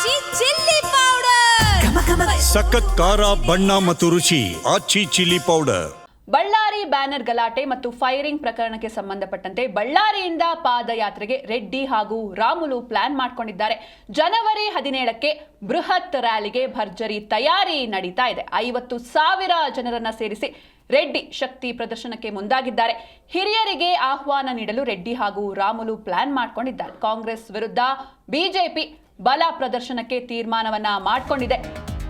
ಆಚಿ chilli powder ಸಖತ್ ಖಾರ ಬಣ್ಣ ಮತ್ತು ರುಚಿ Aachi chilli powder Ballari banner ಗಲಾಟೆ ಮತ್ತು ಫೈರಿಂಗ್ ಪ್ರಕರಣಕ್ಕೆ ಸಂಬಂಧಪಟ್ಟಂತೆ ಬಳ್ಳಾರಿಯಿಂದ ಪಾದಯಾತ್ರೆಗೆ ರೆಡ್ಡಿ ಹಾಗೂ ರಾಮುಲು ಪ್ಲಾನ್ ಮಾಡಿಕೊಂಡಿದ್ದಾರೆ. ಜನವರಿ ಹದಿನೇಳಕ್ಕೆ ಬೃಹತ್ ರ್ಯಾಲಿಗೆ ಭರ್ಜರಿ ತಯಾರಿ ನಡೀತಾ ಇದೆ. ಐವತ್ತು ಸಾವಿರ ಜನರನ್ನ ಸೇರಿಸಿ ರೆಡ್ಡಿ ಶಕ್ತಿ ಪ್ರದರ್ಶನಕ್ಕೆ ಮುಂದಾಗಿದ್ದಾರೆ. ಹಿರಿಯರಿಗೆ ಆಹ್ವಾನ ನೀಡಲು ರೆಡ್ಡಿ ಹಾಗೂ ರಾಮುಲು ಪ್ಲಾನ್ ಮಾಡಿಕೊಂಡಿದ್ದಾರೆ. ಕಾಂಗ್ರೆಸ್ ವಿರುದ್ಧ ಬಿಜೆಪಿ ಬಲ ಪ್ರದರ್ಶನಕ್ಕೆ ತೀರ್ಮಾನವನ್ನ ಮಾಡಿಕೊಂಡಿದೆ.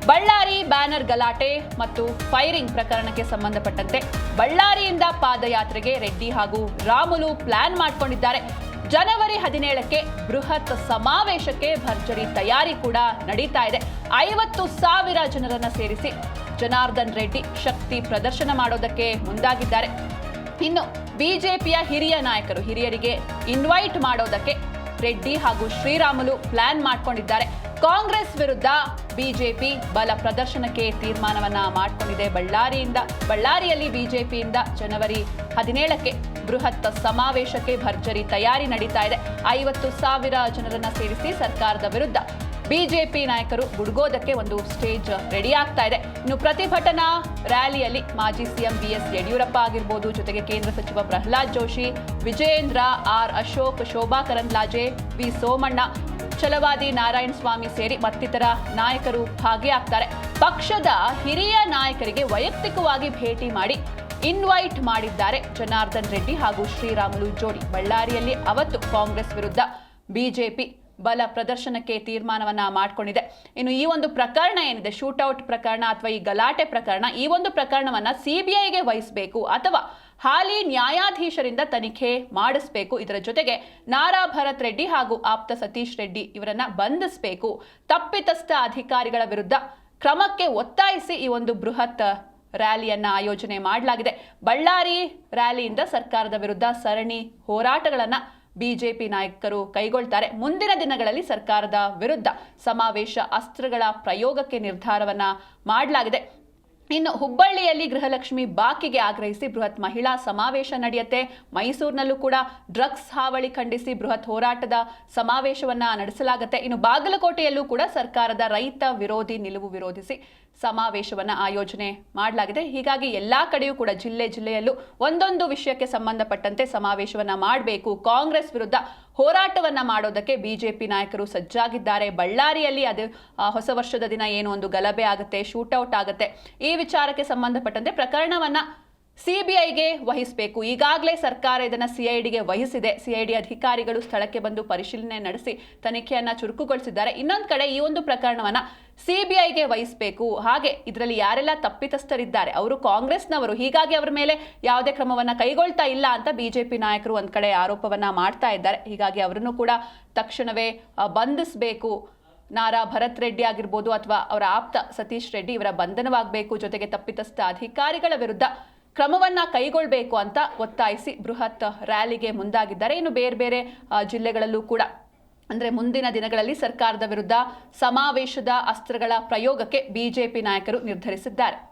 ಬಳ್ಳಾರಿ ಬ್ಯಾನರ್ ಗಲಾಟೆ ಮತ್ತು ಫೈರಿಂಗ್ ಪ್ರಕರಣಕ್ಕೆ ಸಂಬಂಧಪಟ್ಟಂತೆ ಬಳ್ಳಾರಿಯಿಂದ ಪಾದಯಾತ್ರೆಗೆ ರೆಡ್ಡಿ ಹಾಗೂ ರಾಮುಲು ಪ್ಲಾನ್ ಮಾಡಿಕೊಂಡಿದ್ದಾರೆ. ಜನವರಿ ಹದಿನೇಳಕ್ಕೆ ಬೃಹತ್ ಸಮಾವೇಶಕ್ಕೆ ಭರ್ಜರಿ ತಯಾರಿ ಕೂಡ ನಡೀತಾ ಇದೆ. ಐವತ್ತು ಸಾವಿರ ಜನರನ್ನ ಸೇರಿಸಿ ಜನಾರ್ದನ್ ರೆಡ್ಡಿ ಶಕ್ತಿ ಪ್ರದರ್ಶನ ಮಾಡೋದಕ್ಕೆ ಮುಂದಾಗಿದ್ದಾರೆ. ಇನ್ನು ಬಿಜೆಪಿಯ ಹಿರಿಯ ನಾಯಕರು, ಹಿರಿಯರಿಗೆ ಇನ್ವೈಟ್ ಮಾಡೋದಕ್ಕೆ ರೆಡ್ಡಿ ಹಾಗೂ ಶ್ರೀರಾಮುಲು ಪ್ಲಾನ್ ಮಾಡಿಕೊಂಡಿದ್ದಾರೆ. ಕಾಂಗ್ರೆಸ್ ವಿರುದ್ಧ ಬಿಜೆಪಿ ಬಲ ಪ್ರದರ್ಶನಕ್ಕೆ ತೀರ್ಮಾನವನ್ನ ಮಾಡಿಕೊಂಡಿದೆ ಬಳ್ಳಾರಿಯಿಂದ. ಬಳ್ಳಾರಿಯಲ್ಲಿ ಬಿಜೆಪಿಯಿಂದ ಜನವರಿ ಹದಿನೇಳಕ್ಕೆ ಬೃಹತ್ ಸಮಾವೇಶಕ್ಕೆ ಭರ್ಜರಿ ತಯಾರಿ ನಡೀತಾ ಇದೆ. ಐವತ್ತು ಸಾವಿರ ಜನರನ್ನ ಸೇರಿಸಿ ಸರ್ಕಾರದ ವಿರುದ್ಧ ಬಿಜೆಪಿ ನಾಯಕರು ಗುಡ್ಗೋದಕ್ಕೆ ಒಂದು ಸ್ಟೇಜ್ ರೆಡಿ ಆಗ್ತಾ ಇದೆ. ಇನ್ನು ಪ್ರತಿಭಟನಾ ರ್ಯಾಲಿಯಲ್ಲಿ ಮಾಜಿ ಸಿಎಂ ಬಿಎಸ್ ಯಡಿಯೂರಪ್ಪ ಆಗಿರ್ಬೋದು, ಜೊತೆಗೆ ಕೇಂದ್ರ ಸಚಿವ ಪ್ರಹ್ಲಾದ್ ಜೋಶಿ, ವಿಜಯೇಂದ್ರ ಆರ್ ಅಶೋಕ್, ಶೋಭಾ ಕರಂದ್ಲಾಜೆ, ವಿ ಸೋಮಣ್ಣ, ಛಲವಾದಿ ನಾರಾಯಣ ಸ್ವಾಮಿ ಸೇರಿ ಮತ್ತಿತರ ನಾಯಕರು ಭಾಗಿಯಾಗ್ತಾರೆ. ಪಕ್ಷದ ಹಿರಿಯ ನಾಯಕರಿಗೆ ವೈಯಕ್ತಿಕವಾಗಿ ಭೇಟಿ ಮಾಡಿ ಇನ್ವೈಟ್ ಮಾಡಿದ್ದಾರೆ ಜನಾರ್ದನ್ ರೆಡ್ಡಿ ಹಾಗೂ ಶ್ರೀರಾಮುಲು ಜೋಡಿ. ಬಳ್ಳಾರಿಯಲ್ಲಿ ಅವತ್ತು ಕಾಂಗ್ರೆಸ್ ವಿರುದ್ಧ ಬಿಜೆಪಿ ಬಲ ಪ್ರದರ್ಶನಕ್ಕೆ ತೀರ್ಮಾನವನ್ನ ಮಾಡಿಕೊಂಡಿದೆ. ಇನ್ನು ಈ ಒಂದು ಪ್ರಕರಣ ಏನಿದೆ? ಶೂಟೌಟ್ ಪ್ರಕರಣ ಅಥವಾ ಈ ಗಲಾಟೆ ಪ್ರಕರಣ, ಈ ಒಂದು ಪ್ರಕರಣವನ್ನ ಸಿಬಿಐಗೆ ವಹಿಸಬೇಕು ಅಥವಾ ಹಾಲಿ ನ್ಯಾಯಾಧೀಶರಿಂದ ತನಿಖೆ ಮಾಡಿಸಬೇಕು? ಇದರ ಜೊತೆಗೆ ನಾರಾ ಭರತ್ ರೆಡ್ಡಿ ಹಾಗೂ ಆಪ್ತ ಸತೀಶ್ ರೆಡ್ಡಿ ಇವರನ್ನ ಬಂಧಿಸಬೇಕು. ತಪ್ಪಿತಸ್ಥ ಅಧಿಕಾರಿಗಳ ವಿರುದ್ಧ ಕ್ರಮಕ್ಕೆ ಒತ್ತಾಯಿಸಿ ಈ ಒಂದು ಬೃಹತ್ ರ್ಯಾಲಿಯನ್ನು ಆಯೋಜನೆ ಮಾಡಲಾಗಿದೆ. ಬಳ್ಳಾರಿ ರ್ಯಾಲಿಯಿಂದ ಸರ್ಕಾರದ ವಿರುದ್ಧ ಸರಣಿ ಹೋರಾಟಗಳನ್ನ ಬಿಜೆಪಿ ನಾಯಕರು ಕೈಗೊಳ್ತಾರೆ. ಮುಂದಿನ ದಿನಗಳಲ್ಲಿ ಸರ್ಕಾರದ ವಿರುದ್ಧ ಸಮಾವೇಶ ಅಸ್ತ್ರಗಳ ಪ್ರಯೋಗಕ್ಕೆ ನಿರ್ಧಾರವನ್ನ ಮಾಡಲಾಗಿದೆ. ಇನ್ನು ಹುಬ್ಬಳ್ಳಿಯಲ್ಲಿ ಗೃಹಲಕ್ಷ್ಮಿ ಬಾಕಿಗೆ ಆಗ್ರಹಿಸಿ ಬೃಹತ್ ಮಹಿಳಾ ಸಮಾವೇಶ ನಡೆಯುತ್ತೆ. ಮೈಸೂರಿನಲ್ಲೂ ಕೂಡ ಡ್ರಗ್ಸ್ ಹಾವಳಿ ಖಂಡಿಸಿ ಬೃಹತ್ ಹೋರಾಟದ ಸಮಾವೇಶವನ್ನ ನಡೆಸಲಾಗುತ್ತೆ. ಇನ್ನು ಬಾಗಲಕೋಟೆಯಲ್ಲೂ ಕೂಡ ಸರ್ಕಾರದ ರೈತ ವಿರೋಧಿ ನಿಲುವು ವಿರೋಧಿಸಿ ಸಮಾವೇಶವನ್ನು ಆಯೋಜನೆ ಮಾಡಲಾಗಿದೆ. ಹೀಗಾಗಿ ಎಲ್ಲ ಕಡೆಯೂ ಕೂಡ ಜಿಲ್ಲೆ ಜಿಲ್ಲೆಯಲ್ಲೂ ಒಂದೊಂದು ವಿಷಯಕ್ಕೆ ಸಂಬಂಧಪಟ್ಟಂತೆ ಸಮಾವೇಶವನ್ನು ಮಾಡಬೇಕು. ಕಾಂಗ್ರೆಸ್ ವಿರುದ್ಧ ಹೋರಾಟವನ್ನ ಮಾಡೋದಕ್ಕೆ ಬಿಜೆಪಿ ನಾಯಕರು ಸಜ್ಜಾಗಿದ್ದಾರೆ. ಬಳ್ಳಾರಿಯಲ್ಲಿ ಅದು ಹೊಸ ವರ್ಷದ ದಿನ ಏನು ಒಂದು ಗಲಭೆ ಆಗುತ್ತೆ, ಶೂಟೌಟ್ ಆಗುತ್ತೆ. ಈ ವಿಚಾರಕ್ಕೆ ಸಂಬಂಧಪಟ್ಟಂತೆ ಪ್ರಕರಣವನ್ನ ಸಿಬಿಐಗೆ ವಹಿಸಬೇಕು. ಈಗಾಗಲೇ ಸರ್ಕಾರ ಇದನ್ನು ಸಿಐಡಿಗೆ ವಹಿಸಿದೆ. ಸಿಐಡಿ ಅಧಿಕಾರಿಗಳು ಸ್ಥಳಕ್ಕೆ ಬಂದು ಪರಿಶೀಲನೆ ನಡೆಸಿ ತನಿಖೆಯನ್ನು ಚುರುಕುಗೊಳಿಸಿದ್ದಾರೆ. ಇನ್ನೊಂದು ಕಡೆ ಈ ಒಂದು ಪ್ರಕರಣವನ್ನು ಸಿಬಿಐಗೆ ವಹಿಸಬೇಕು. ಹಾಗೆ ಇದರಲ್ಲಿ ಯಾರೆಲ್ಲ ತಪ್ಪಿತಸ್ಥರಿದ್ದಾರೆ? ಅವರು ಕಾಂಗ್ರೆಸ್ನವರು. ಹೀಗಾಗಿ ಅವರ ಮೇಲೆ ಯಾವುದೇ ಕ್ರಮವನ್ನು ಕೈಗೊಳ್ತಾ ಇಲ್ಲ ಅಂತ ಬಿಜೆಪಿ ನಾಯಕರು ಒಂದು ಕಡೆ ಆರೋಪವನ್ನು ಮಾಡ್ತಾ ಇದ್ದಾರೆ. ಹೀಗಾಗಿ ಅವರನ್ನು ಕೂಡ ತಕ್ಷಣವೇ ಬಂಧಿಸಬೇಕು. ನಾರಾ ಭರತ್ ರೆಡ್ಡಿ ಆಗಿರ್ಬೋದು ಅಥವಾ ಅವರ ಆಪ್ತ ಸತೀಶ್ ರೆಡ್ಡಿ ಇವರ ಬಂಧನವಾಗಬೇಕು. ಜೊತೆಗೆ ತಪ್ಪಿತಸ್ಥ ಅಧಿಕಾರಿಗಳ ವಿರುದ್ಧ ಕ್ರಮವನ್ನ ಕೈಗೊಳ್ಳಬೇಕು ಅಂತ ಒತ್ತಾಯಿಸಿ ಬೃಹತ್ ರ್ಯಾಲಿಗೆ ಮುಂದಾಗಿದ್ದಾರೆ. ಇನ್ನು ಬೇರೆ ಬೇರೆ ಜಿಲ್ಲೆಗಳಲ್ಲೂ ಕೂಡ. ಅಂದ್ರೆ ಮುಂದಿನ ದಿನಗಳಲ್ಲಿ ಸರ್ಕಾರದ ವಿರುದ್ಧ ಸಮಾವೇಶದ ಅಸ್ತ್ರಗಳ ಪ್ರಯೋಗಕ್ಕೆ ಬಿಜೆಪಿ ನಾಯಕರು ನಿರ್ಧರಿಸಿದ್ದಾರೆ.